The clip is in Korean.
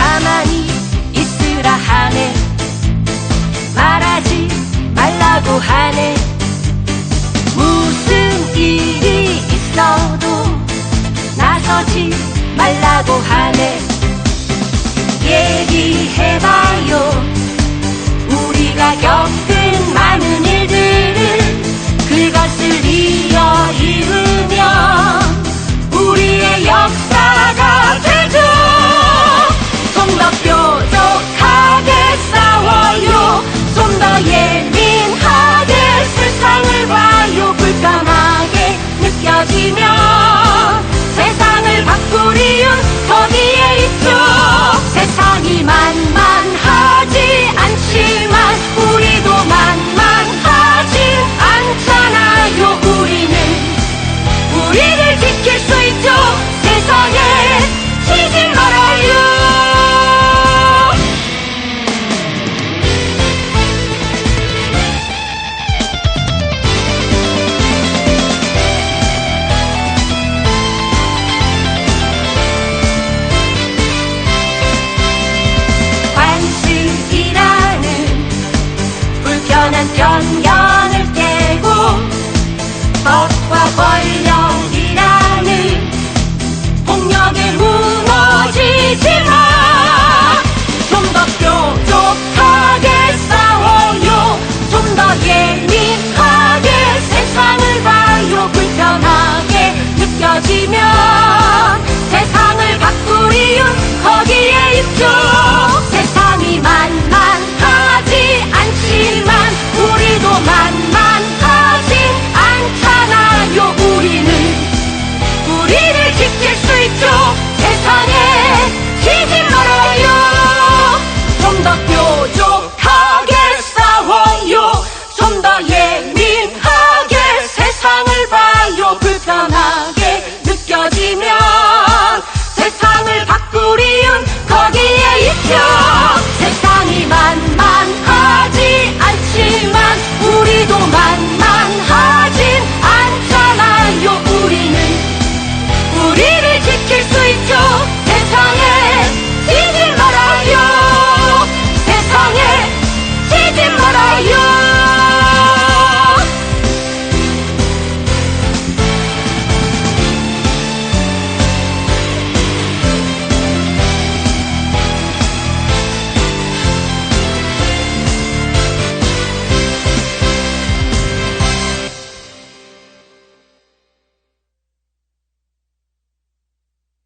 가만히 있으라 하네. 말하지 말라고 하네. 지킬 수 있죠. 세상에 지지 말아요. 관습이라는 불편한 편견을 깨고 법